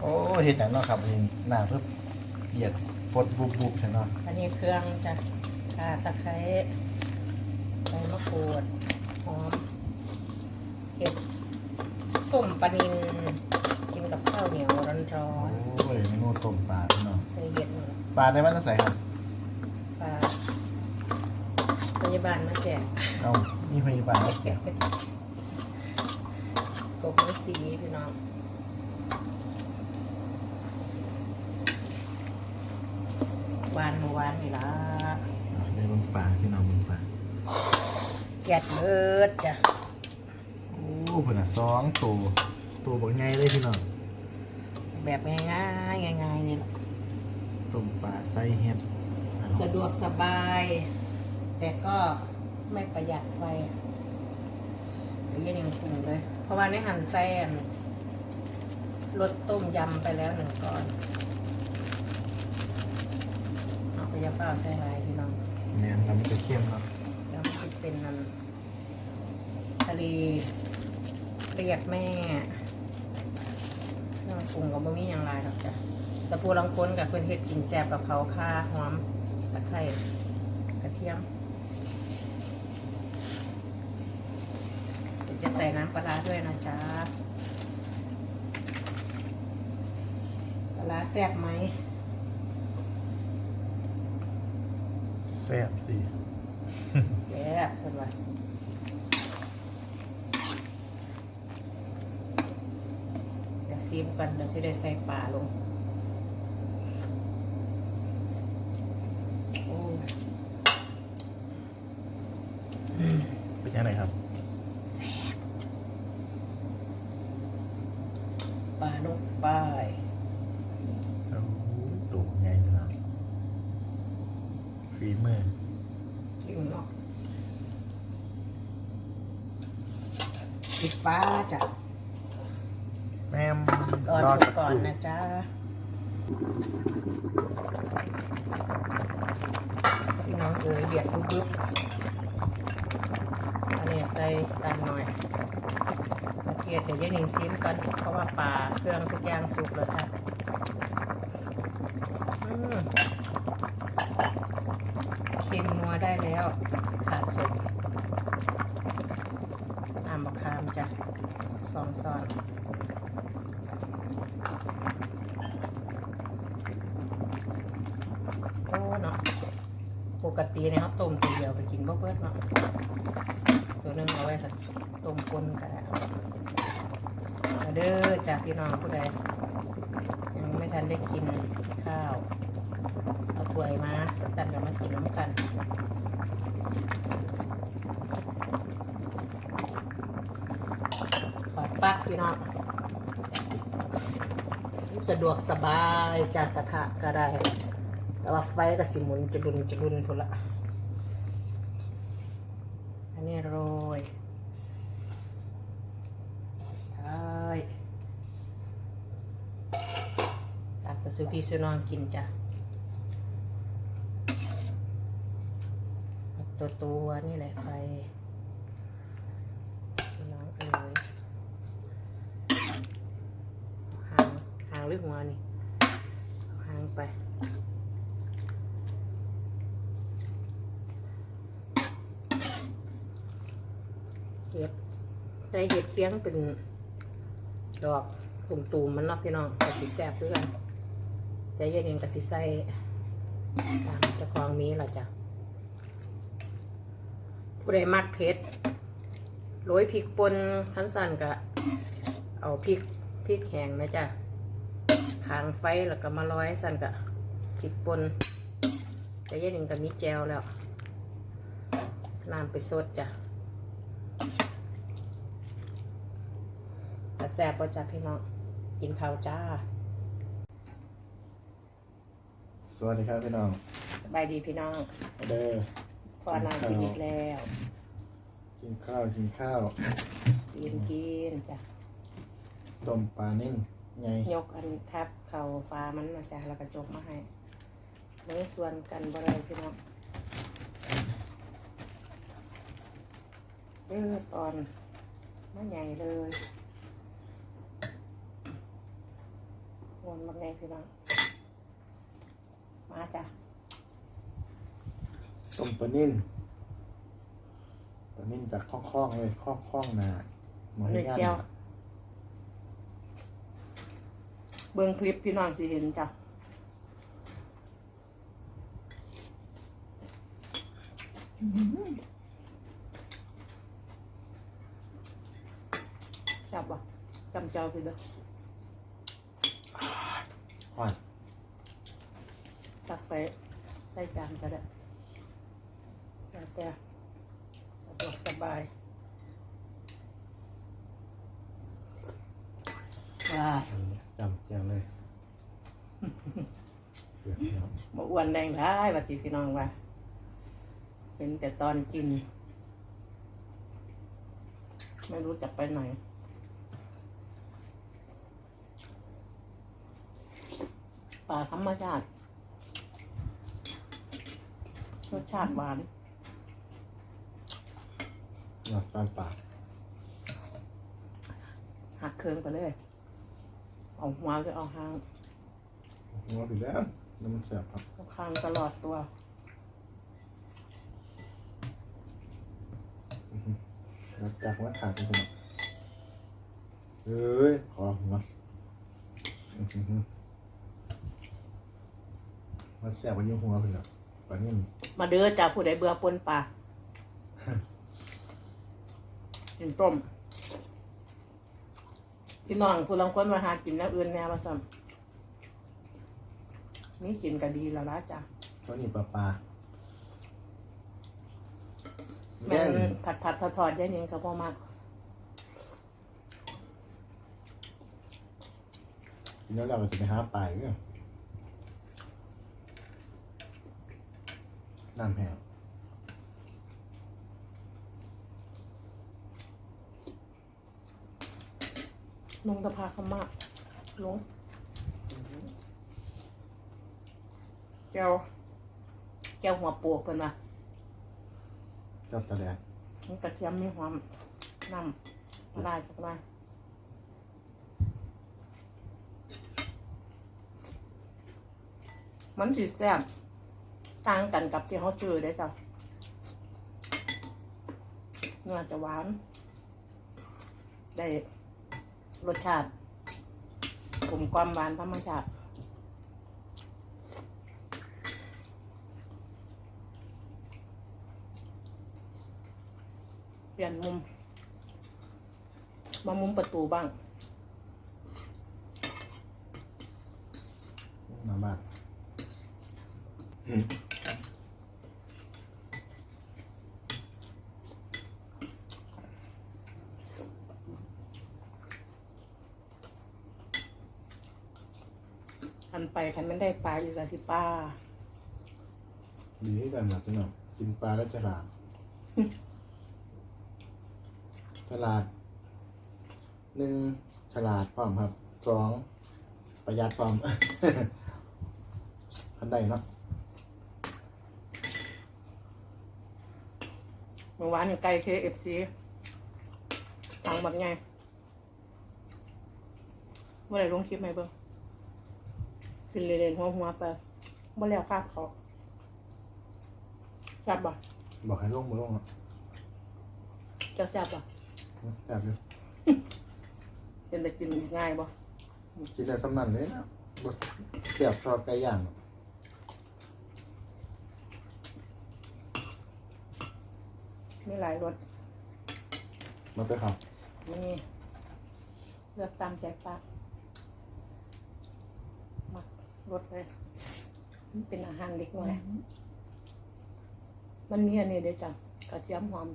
โอ้เห็ดหยังเนาะครับเองหน้าเพิ่มเหยียดปดบุบบุบใช่เนาะอันนี้เครื่องจ้ะข่าตะไคร้ใบมะกรูดหอมเห็ดต้มปลานิลกินกับข้าวเหนียวร้อนโอ้ยเมนูต้มปลาพี่น้องๆใส่เห็ดนี่แหละปลาได้มาตั้งใส่ครับปลาพยาบาลมาแจกเอามีพยาบาลมาแจกกบไม่สีพี่น้อง วานบ่หวานนี่ล่ะได้เบิ่งปลาพี่น้องเบิ่งปลาแกะเบิดจ้ะโอ้เพิ่นน่ะสองตัวตัวบักใหญ่เลยพี่น้องแบบง่ายๆง่ายๆนี่แหละต้มปลาใส่เห็ดเอาสะดวกสบาย แต่ก็ไม่ประหยัดไฟเดี๋ยวยังปรุงเลย เพราะว่าในหั่นไส้อันรสต้มยำไปแล้วหนึ่งก้อนเอาไป ยาเปล่าใส่ลายพี่น้องแม่นแล้วมันจะเข้มเนาะแล้วมันจะเป็นนันทะเลเรียกแม่เครื่องปรุงก็บ่มีอย่างไรหรอกจ้ะแต่ผู้ลังคนกับเพื่อนเฮ็ดกินแซ่บกับเขาค่าหอมตะไคร้กระเทียมเดี๋ยวจะใส่น้ำปลาร้าด้วยนะจ๊ะปลาร้าแซ่บไหม แซ่บสิแซ่บเพิ่นว่าเดี๋ยวซีมกันเดี๋ยวสิได้ใส่ปลาลง โอ้ เป็นยังไงครับ แซ่บปลาลงไป โอ้ตัวใหญ่พี่น้องฝีมือ ชิมเนาะปิดฟ้าจ้ะ แม่มรอสุกก่อนนะจ๊ะพี่น้องเอ๋ยเดือดปุ๊บๆอันนี้ใส่ตามหน่อยกระเทียมเดี๋ยวยายหนิงซิมกัน เพราะว่าปลาเครื่องทุกอย่างสุกแล้วจ้ะเค็มนัวได้แล้วขาดสุกน้ำมะขามจ้ะสองซอน โอ้เนาะ ปกติเนี่ยเขาต้มตัวเดียวไปกินบ่เบิดเนาะตัวหนึงเอาไว้สักต้มคนกันมาเด้อจากพี่น้องผู้ใดยังไม่ทันได้กินข้าวเอาถ้วยมาสั่นกันมากินน้ำกันขอปักพี่น้องสะดวกสบายจากกระทะก็ได้ แต่ว่าไฟก็สิหมุนจะรุนจะรุนพุ่นละอันนี้โรยใช่ตักไปซื้อพี่ซื้อน้องกินจ้ะตัวตัวนี่แหละไปน้องเอ๋ยหางหางหรือหัวนี่หางไป เห็ดใส่เห็ดเฟียงเป็นดอกตุ่มๆมันเนาะพี่น้องกระสิแซ่บด้วยกันใจเย็นเองกะสิใส่ตามจะคลองมีละจ้ะผู้ใดมักเผ็ดโรยพริกป่นขั้นสั่นกะเอาพริกพริกแห้งนะจ้ะขางไฟแล้วก็มาร้อยสั่นกะพริกป่นใจเย็นเองกะมีแจวแล้วน้ำไปสดจ้ะ แต่แซ่บประจัพี่น้องกินข้าวจ้า สวัสดีครับพี่น้องสบายดีพี่น้องเด้อพอนางกินอีกแล้ว กินข้าวกินข้าวกินกินจ้ะต้มปลานิ่งไงยกอันทับเข่าฟ้ามันมาจ้ะแล้วก็จกมาให้เลยส่วนกันบ่ได้พี่น้องเออตอนมาใหญ่เลย นมาแน่พี่น้องมาจ้ะต้มปลานิ่นปลานิ่นจากคล้องๆเลยคล้องๆนะหมอเลยย่างเจียวเบิ่งคลิปพี่น้องสิเห็นจ้ะจับวะจำเจ้าพี่เด้อ หอดตักไปใส่จานก็ได้แล้วแต่สะดวกสบายว้ายจำเจียวเลยเดือดเนาะบ่อ้วนแดงได้บัดนี้พี่น้องว่า เป็นแต่ตอนกิน ไม่รู้จะไปไหน ป่าธรรมชาติรสชาติหวานหอดตอนปากหักเคืองไปเลย เอาหัวหรือเอาหางหัวไปแล้วแล้วมันแสบครับเอาคางตลอดตัวแล้วจากว่าขาดไปหมดเอ้ยขอหัวอื้อหือ มันแสบกว่ายิ่งหัวไปแล้วปลานิ่นมาเด้อจ้าผู้ใดเบื่อปนปลากินต้มพี่น้องผู้ลังคนมาหากินแล้วอื่นแน่มาซ้ำนี่กินก็ดีแล้วละจ้ะตัวนี้ปลาปลาแม่แม่นผัดผัดทอดทอดๆยายนิงเขาพอมากทีนี้เราก็จะไปหาปลาอีกเนี่ย น้ำแห้งลงตะพาขมากลงแก้วแก้วหัวปวกเพิ่นว่าเจ้าตะแดงมันกระเทียมมีความน้ำปลาสักหน่อยมันสิแซ่บ ต่างกันกับที่เขาซื้อได้อจ้ะเนื้อจะหวาน ได้รสชาติกลมความหวานธรรมชาติเปลี่ยนมุม มามุมประตูบ้างมาบ้าน คันไปคันไม่ได้ปลาอยู่กับที่ป้าดีให้กันนะพี่น้องกินปลาแล้วฉลาดฉลาดหนึ่งฉลาดพร้อมครับสองประหยัดพร้อมทันใดเนาะเมื่อวานอยู่ใกล้เคเอฟซีทางบัดไงเมื่อไหร่ลงคลิปไหมเบิ้ง ขึ้นเรียนหัวหัวๆไปเมื่อแล้วคาบเขาจับบ่บอกให้ลงมือลงอะจะจับบ่แอบอยู่เป็นแต่กินง่ายบ่กินได้สำนันเลยนะบ่เสียบชอบไก่ย่างหรอกมีหลายรสมันไปครับนี่เลือกตามใจปากมัก รสเลยมันเป็นอาหารเล็กน้อย มันมีอันนี้เด้อจ้ะกระเทียมหอม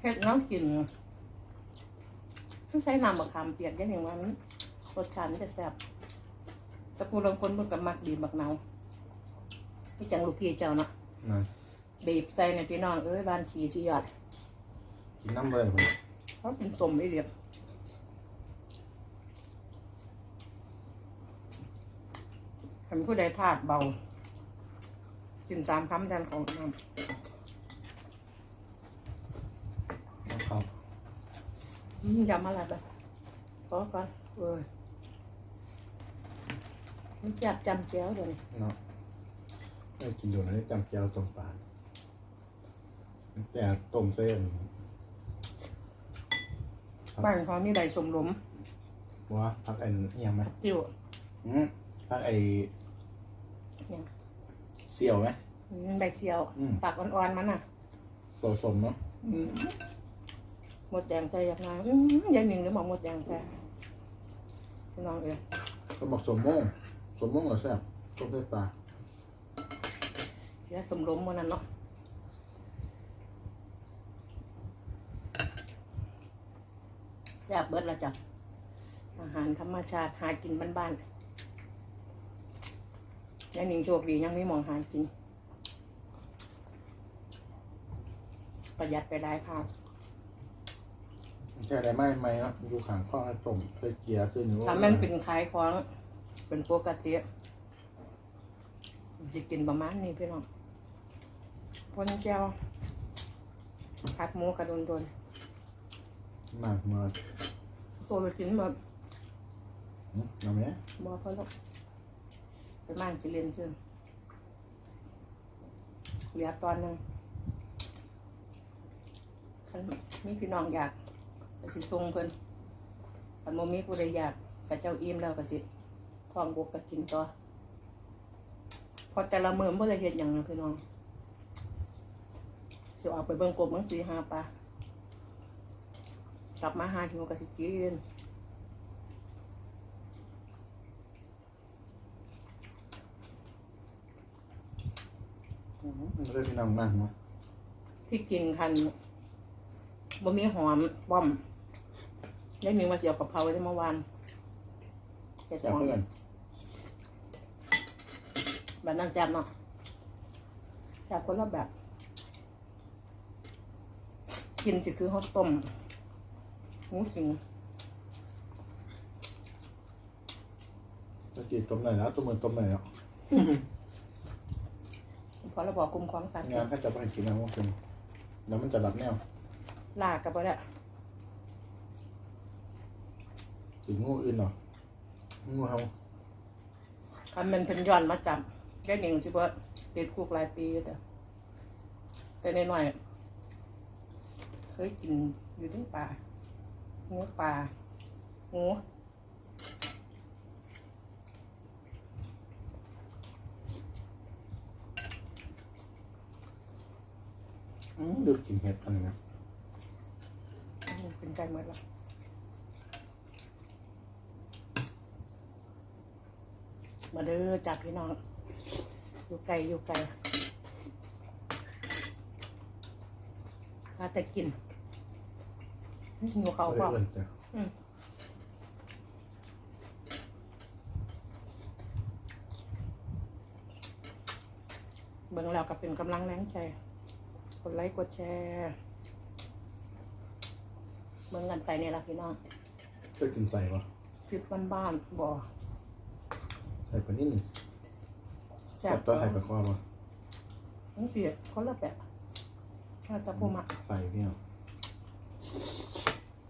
เฮ็ดน้ำกินต้องใช้น้ำมะขามเปียกอย่างว่ามันรสชาติมันจะแซ่บแต่ผู้ลางคนมันก็มักดีมักเนาพี่จังลูกพี่เจ้าเนาะนะบีบใส่ในพี่น้องเอ้ยบ้านขี่สิยอด กินน้ำเลยผมเขาเป็นสมไม่เรียบ ขันผู้ใดธาตุเบากินสามคำแทนของน้ำนะครับอืมยำอะไรไปขอก่อนเอ้ยมันแซ่บจำแจ้วเดี๋ยวนี้เนาะไม่กินอยู่นะจำแก้วต้มปลาแต่ต้มเส้นบ้านเขามีใบสมหลมว่าพักไอ้นี่ยังไหมติ้ว อืมพักไอ้ เนี่ยเสี่ยวไหมอืมใบเซียว อืมฝากอ่อนๆมันน่ะโซสมเนาะหมดแดงใส่อยากนายอืมยายหนึ่งเดี๋ยวบอกหมดแดงใส่พี่น้องเอ้ยก็บอกสมม่งสมม่งเหรอแซ่บต้มเส้นปลาเสียสมหลมมันนั่นเนาะแซ่บเบิดละจ้ะอาหารธรรมชาติหากินบ้านๆ ยายหนึ่งโชคดียังไม่มองหากิน ประหยัดไปได้ค่ะแค่ได้ไหมไหมเนาะอยู่ข้างข้องให้ต้มใส่เกียร์ซื้อหนูถ้าแม่นเป็นขายของเป็นปกติจะกินประมาณนี้พี่น้องพ่นแก้วผัดหมูกระโดนโดนมากมาๆตัวไปกินแบบอืมเอาไหมบอพอล ไปม่านกิเลนซึ่งเหลือตอนหนึ่งคันมีพี่น้องอยากก็สิส่งเพิ่นคันโมมีผู้ใดอยากกับเจ้าอิ่มแล้วก็สิทองบกก็กินต่อพอแต่ละมื้อบ่ได้เฮ็ดหยังนะพี่น้องสิออกไปเบิ่งกบเบิ่งสีหาปลากลับมาหาหิวก็สิกิน อืมมันเลยพี่น้องมากเนาะที่กินคันบ่มีหอมป้อม ได้มีมาเสียวกับเพราไว้ได้เมื่อวานเฮ็ดแซ่บหอมเพื่อนแบบนั้นแซ่บเนาะแซ่บคนละแบบ กินสิคือฮอตต้มหมูสิงจะจีบต้มไหนอยแล้วตัวมือต้มไหนอยแล้ว พอเราบอกกลุ่มของสัตว์งานถ้าจะไปกินนะว่าเป็นแล้วมันจะรับแนวลากกับบ่ได้ถึงงูอื่นเหรองูเห่าคันมันเป็นย้อนมาจับได้หนึ่งสิบ่ติดคุกหลายปีอยู่แต่แต่น้อยๆเคยกินอยู่ที่ป่างูป่างู อืมดูกินเห็ดอันนี้นะอืมเป็นไก่หมดละมาเด้อจับพี่น้อง อยู่ไกลอยู่ไกลถ้าแต่กินหิวเขาไม่เปได้ล่าเอื่นจ้ะเบิ่งแล้วก็เป็นกำลังแรงใจ กดไลค์กดแชร์เบิ่งกันไปเนี่ยละพี่น้องเคยกินใส่ปะคลิปบ้านๆบ่ใส่ปลานิ่มแซ่จับบตอนใส่ปลาคอปะทั้งเปียกคนละแบบถ้าจะพูมักใส่พี่น้อง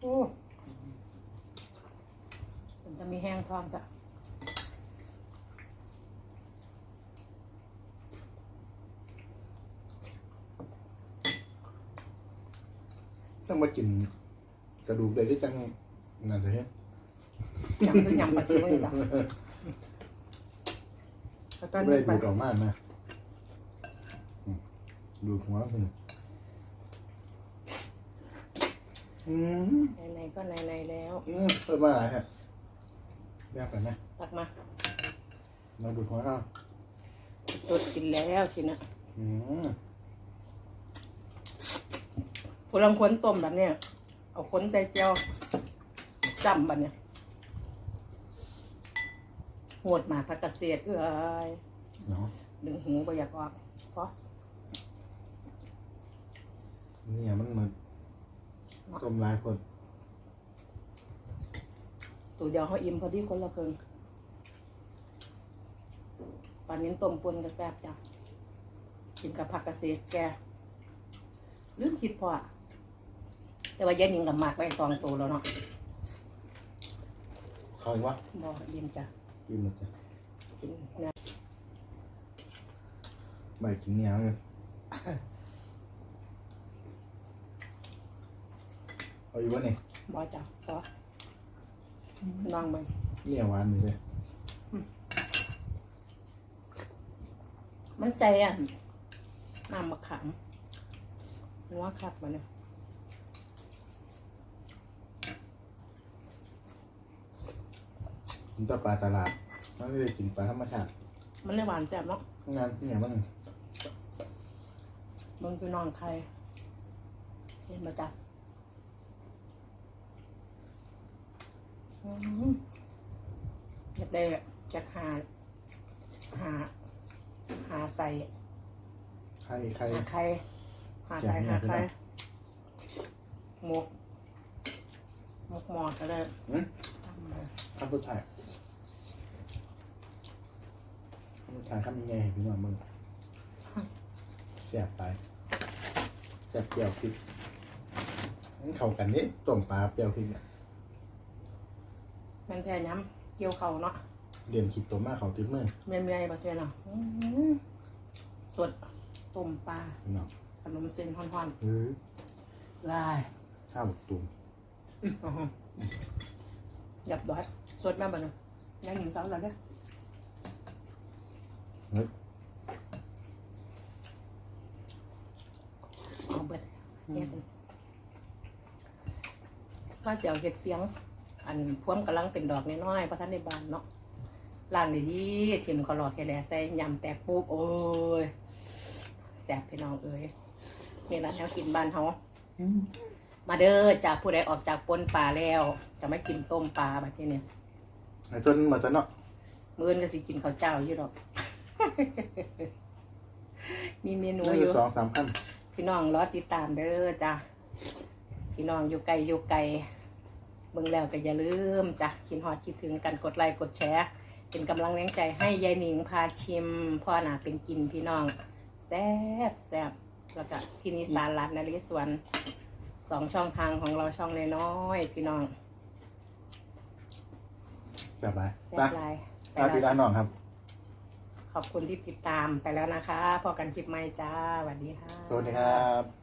โอ้มันจะมีแห้งทองจ้ะ ต้องมากินกระดูกได้ด้วยจังนั่นเลยยำคือยำปลาซิวนี่จ้ะแล้วตอนไม่นี้ได้ไปดูดออกมากนะอืมดูดหัวคุณอืมไหนๆก็ไหนๆแล้วอืมเพิ่มมาอะไรฮะแยกไปไหมตักมาเราดูดหัวข้าวสดกินแล้วสินะอืม ผลังค้นต้มแบบเนี้ยเอาค้นใจเจียวจำแบบเนี้ยโหดหมาพักเกษตรเอ้ยเนาะดึงหูไปอยากออกเพราะเนี่ยมันเหมือนต้มลายคนตัวเดียวเขาอิ่มพอดีคนละครึ่งปลานิ้นต้มปนกระแซบจ้ะกินกับผักเกษตรแกลืมคิดพออะ แต่ว่ายายหนิงกับหมากไว้สองตัวแล้วเนาะเขาอีกวะบ่ยินจ้ะกินหมดจ้ะกินเนื้อใบกินเหนียวเลยเอาอีกวะนี่บ่จ้ะบ่น้องเบิ่งเหนียวหวานนี่เลยมันใส่อะน้ำมะขามหัวคักมาเนี่ย กินแตปลาตลาดมันไม่ได้กินปลาธรรมชาติมันเลยหวานแซ่บเนาะงานเนี่ยมันเบิ่งพี่น้องใครเห็นมาจ้ะอืมอยากได้จากหา หา หาใส่ไข่ไข่หาใครหาใครหาใครหมกหมกหมอดก็ได้อืมทำเลยข้าวสุดท้ายข้าวสุด ท้ายข้ามยังไงให้พี่น้องมึงเสียบไปเสียบเปรี้ยวพริกงั้นเข้ากันนี่ต้มปลาเปรี้ยวพริกเนี่ยแมันแท้ย้ำเกี่ยวเขาเนาะเรียนคิดตัวมากเขาติดมือเมียเมียๆมาเจอเนาะอื้อหือสดต้มปลาพี่น้องขนมเส้นฮ้อนเฮ้ยๆลายข้าวตุ่มอื้อหือหยับดอยสดมากบ่เนี่ยยังหนึ่งสองแล้วเด้อเฮ้ย เอาเบิดเนี่ยเป็นว่าจะเอาเห็ดเฟียง อันพวมกำลังเป็นดอกน้อยๆเพราะท่านในบ้านเนาะล่างดีๆทิมขาหลอแค่แหล่ใส่ยำแตกปุ๊บโอ้ยแซ่บพี่น้องเอ้ยนี่แหละแนวกินบ้านเขามาเด้อจากผู้ใดออกจากปนป่าแล้ว จะไม่กินต้มปลาแบบนี้เนี่ยไอ้จนมดซะเนาะ มื้ออนก็สิกินข้าวเจ้าอยู่ดอก มีเมนูนี่อคือยู่ สองสามขั้นพี่น้องรอติดตามเด้อจ้ะ พี่น้องอยู่ไกลอยู่ไกลเบิ่งแล้วก็อย่าลืมจ้ะคิดฮอดคิดถึงกันกดไลค์กดแชร์ เป็นกำลังแรงใจให้ยายหนิงพาชิมพ่อหนาเป็นกินพี่น้อง แซ่บแซ่บแล้วก็ที่นิสานรัตนนริสวนสองช่องทางของเราช่องน้อยๆพี่น้องสบายแซ่ไปบหลายไปลาพี่แล้วลาน้องครับ ขอบคุณที่ติดตามไปแล้วนะคะ พอกันคลิปใหม่จ้าสวัสดีค่ะ สวัสดีครับ